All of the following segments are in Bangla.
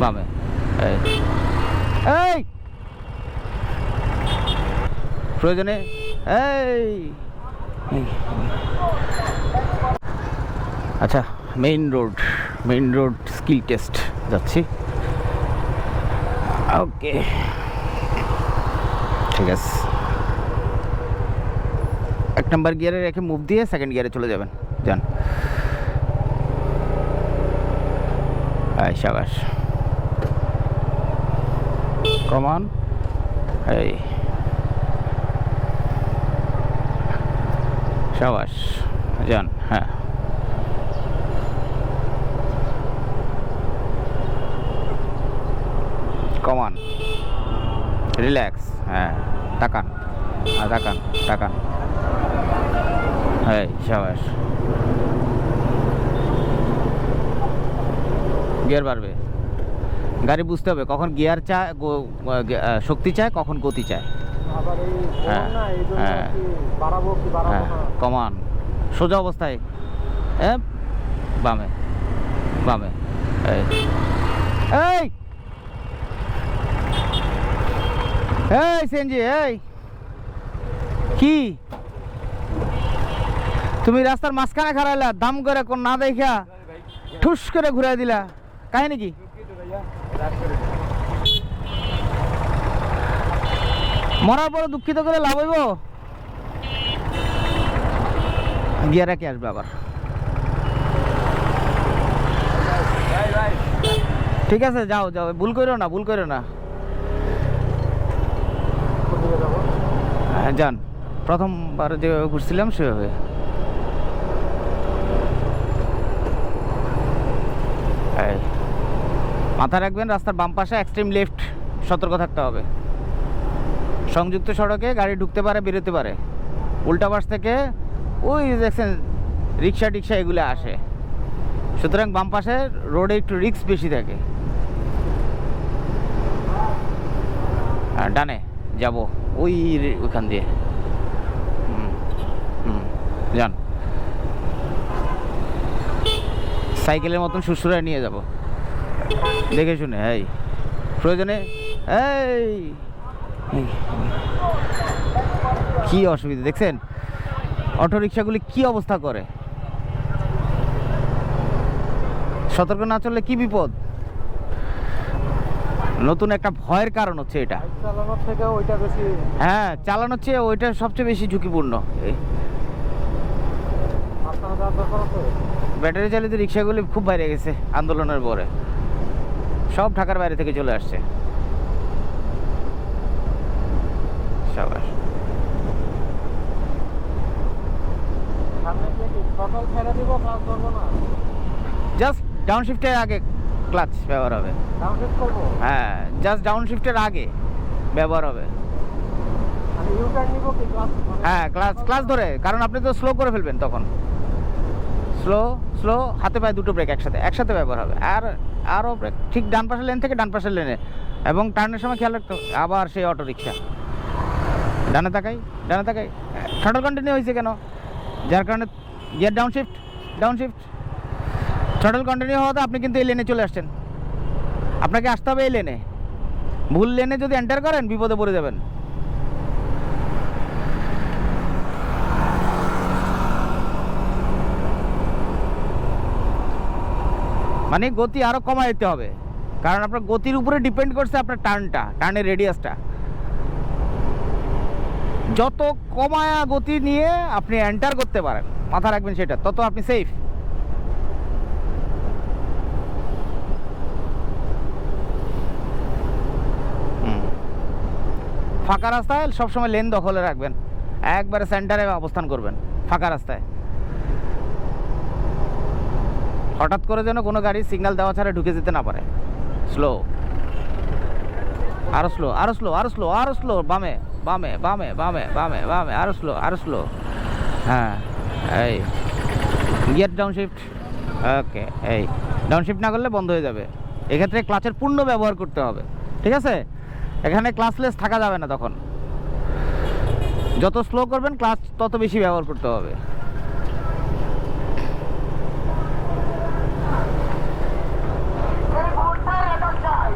বামে এই প্রয়োজনে এই। আচ্ছা main road main road skill test যাচ্ছি ওকে ঠিক আছে এক নাম্বার গিয়ারে রেখে মুভ দিয়ে সেকেন্ড গিয়ারে চলে যাবেন যান সাবাস কমান এই। সাবাস, যান হ্যাঁ। কমান রিল্যাক্স হ্যাঁ তাকান। তাকান তাকান। এই, সাবাস। গিয়ার বাড়বে। গাড়ি বুঝতে হবে কখন গিয়ার চায় শক্তি চায় কখন গতি চায়। হ্যাঁ, হ্যাঁ। কি বাড়াবো কি বাড়াবো হ্যাঁ কমান সোজা অবস্থায়। বামে বামে এই। এই! এই সেনজি এই! কি? তুমি রাস্তার মাঝখানে খারাইলা দাম করে কোন না দেখা ঠুস করে ঘুরাই দিলা। কাহিনী কি? মরার পরে দুঃখিত করে লাভ হইব? গিয়ারে কি আসবে আবার। ঠিক আছে যাও যাও। ভুল করো না ভুল করো না। হ্যাঁ, যান। প্রথমবার যেভাবে ঘুরছিলাম সেভাবে এই, মাথা রাখবেন, রাস্তার বাম পাশে এক্সট্রিম লেফট সতর্ক থাকতে হবে। সংযুক্ত সড়কে গাড়ি ঢুকতে পারে, বেরোতে পারে। উল্টা পাশ থেকে ওই দেখছেন, রিক্সা টিক্সা এগুলো আসে। সুতরাং বাম পাশে রোডে একটু রিক্স বেশি থাকে। ডানে যাব, ওই ওইখান দিয়ে। যান। সাইকেলের মতন সুসুরায় নিয়ে যাব। দেখে শুনে এই প্রয়োজনে এই কি অসুবিধা দেখছেন? অটো রিক্সাগুলি কি অবস্থা করে? সতর্ক না চললে কি বিপদ? নতুন একটা ভয়ের কারণ হচ্ছে এটা। চালানোর থেকে ওইটা বেশি হ্যাঁ চালানোর চেয়ে ওইটা সবচেয়ে বেশি ঝুঁকিপূর্ণ। ব্যাটারি চালিত রিক্সাগুলি খুব বাইরে গেছে আন্দোলনের পরে। সব ঢাকার বাইরে থেকে চলে আসছে। সাবাস জাস্ট ডাউনশিফটের আগে ক্লাচ ব্যবহার হবে। হ্যাঁ জাস্ট ডাউন শিফটের আগে ব্যবহার হবে। হ্যাঁ ক্লাস ক্লাস ধরে কারণ আপনি তো স্লো করে ফেলবেন তখন। স্লো স্লো হাতে পায়ে দুটো ব্রেক একসাথে একসাথে ব্যবহার হবে। আর আরও ঠিক ডান পাশের লেন থেকে ডান পাশের লেনে এবং টার্নের সময় খেয়াল রাখতে আবার সেই অটো রিক্সা ডানে তাকাই ডানে তাকাই। শটল কন্টিনিউ হয়েছে কেন? যার কারণে gear down shift down shift shuttle continue হওয়াতে আপনি কিন্তু এই লেনে চলে আসছেন। আপনাকে আসতে হবে এই লেনে ভুল লেনে যদি এন্টার করেন, বিপদে পড়ে যাবেন। মানে গতি আরও কমায় দিতে হবে। কারণ আপনার গতির উপরে ডিপেন্ড করছে আপনার টার্নটা টার্নের রেডিয়াসটা যত কমায়া গতি নিয়ে আপনি এন্টার করতে পারেন মাথা রাখবেন সেটা, তত আপনি সেফ ফাঁকা রাস্তায় সবসময় লেন দখলে রাখবেন। একবারে সেন্টারে অবস্থান করবেন, ফাঁকা রাস্তায়। হঠাৎ করে যেন কোনো গাড়ি সিগন্যাল দেওয়া ছাড়া ঢুকে যেতে না পারে। স্লো আরও স্লো আরও স্লো আরও স্লো আরও স্লো বামে বামে বামে বামে বামে বামে, আরও স্লো আরও স্লো হ্যাঁ এই। গিয়ার ডাউন শিফট ওকে এই। ডাউন শিফট না করলে বন্ধ হয়ে যাবে। এক্ষেত্রে ক্লাচের পূর্ণ ব্যবহার করতে হবে। ঠিক আছে? এখানে ক্লাসলেস থাকা যাবে না তখন। যত স্লো করবেন ক্লাচ তত বেশি ব্যবহার করতে হবে।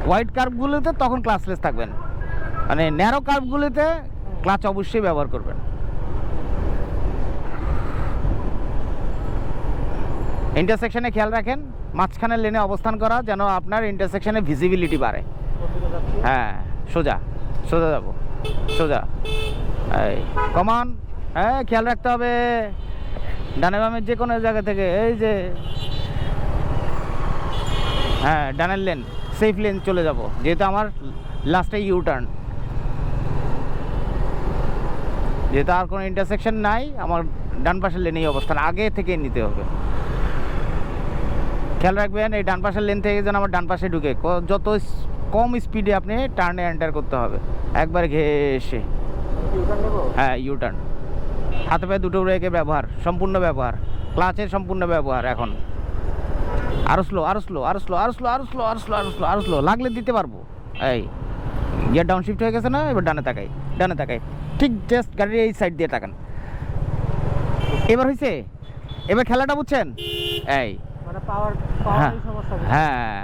হোয়াইট কার্ভগুলোতে তখন ক্লাসলেস থাকবেন। মানে ন্যারো কার্ভগুলোতে ক্লাচ অবশ্যই ব্যবহার করবেন। ইন্টারসেকশনে খেয়াল রাখেন, মাঝখানের লেনে অবস্থান করা যেন আপনার ইন্টারসেকশনে ভিজিবিলিটি বাড়ে। হ্যাঁ সোজা সোজা যাব, সোজা। এই কমান হ্যাঁ খেয়াল রাখতে হবে। ডানে বামের যে কোনো জায়গা থেকে, এই যে হ্যাঁ ডানের লেন সেফ লেন চলে যাব। যেহেতু আমার লাস্টে ইউ টার্ন যেহেতু আর কোনো ইন্টারসেকশন নাই, আমার ডান পাশের লেনেই অবস্থান। আগে থেকে নিতে হবে। খেয়াল রাখবেন, এই ডান পাশের লেন থেকে যেন আমার ডান পাশে ঢুকে। যত কম স্পিডে আপনি টার্নে এন্টার করতে হবে। একবার ঘেসে হ্যাঁ ইউ টার্ন হাতে পায়ে দুটো ব্রেকে ব্যবহার, সম্পূর্ণ ব্যবহার। ক্লাচের সম্পূর্ণ ব্যবহার এখন। আরও স্লো আরও স্লো আরও স্লো আরও স্লো আরও স্লো আরও স্লো আরও স্লো আরও স্লো লাগলে দিতে পারব। এই গিয়ার ডাউন শিফট হয়ে গেছে না? এবার ডানে তাকাই ডানে তাকাই। ঠিক জাস্ট গাড়ির এই সাইড দিয়ে তাকান। এবার হয়েছে এবার খেলাটা বুঝছেন? এই। মানে হ্যাঁ সমস্যা বেশি। হ্যাঁ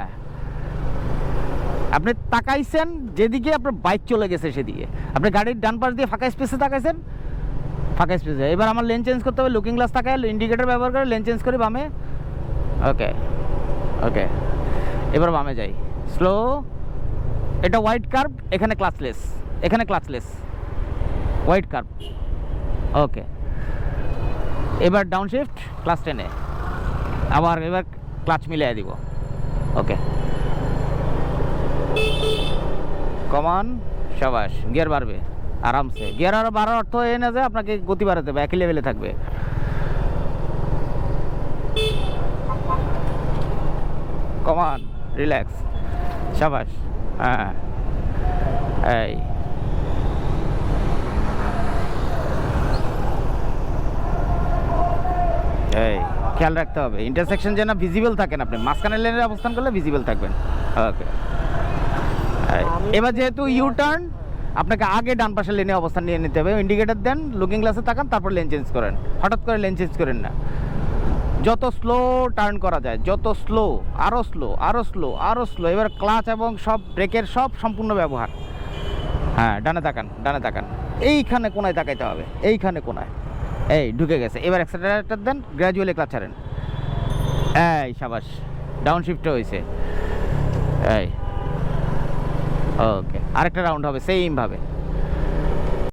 আপনি তাকাইছেন যেদিকে আপনার বাইক চলে গেছে সেদিকে। আপনি গাড়ির ডান পাশ দিয়ে ফাঁকা স্পেসে তাকাইছেন? ফাঁকা স্পেসে এবার আমার লেন চেঞ্জ করতে হবে লুকিং গ্লাস তাকায় ইন্ডিকেটার ব্যবহার করে লেন চেঞ্জ করে বামে। ওকে ওকে এবার বামে যাই। স্লো এটা হোয়াইট কার্ভ এখানে ক্লাসলেস এখানে ক্লাসলেস হোয়াইট কার্ভ ওকে এবার ডাউন শিফট ক্লাস টেনে আবার এবার ক্লাচ মিলিয়ে দিব। ওকে কমান সাবাস গিয়ার বাড়বে। আরামসে। গিয়ার আরও বাড়ার অর্থ এ না যে আপনাকে গতি বাড়াতে হবে, একই লেভেলে থাকবে। কমান রিল্যাক্স সাবাস হ্যাঁ। এই। এই খেয়াল রাখতে হবে। ইন্টারসেকশন যেন ভিজিবল থাকেন আপনি। মাঝখানের লেনের অবস্থান করলে ভিজিবল থাকবেন। ওকে এবার যেহেতু ইউ টার্ন আপনাকে আগে ডান পাশের লেনে অবস্থান নিয়ে নিতে হবে। ইন্ডিকেটর দেন লুকিং গ্লাসে তাকান তারপর লেন চেঞ্জ করেন। হঠাৎ করে লেন চেঞ্জ করেন না। যত স্লো টার্ন করা যায়, যত স্লো আরও স্লো আরও স্লো আরও স্লো এবার ক্লাচ এবং সব ব্রেকের সব সম্পূর্ণ ব্যবহার। হ্যাঁ ডানে তাকান ডানে তাকান। এইখানে কোনায় তাকাইতে হবে, এইখানে কোনায়। এই, ঢুকে গেছে। এবার অ্যাক্সেলারেটর দেন গ্র্যাজুয়ালি ক্লাচ ছাড়েন। এই, সাবাস ডাউন শিফটে হয়েছে এই ওকে আরেকটা রাউন্ড হবে সেইমভাবে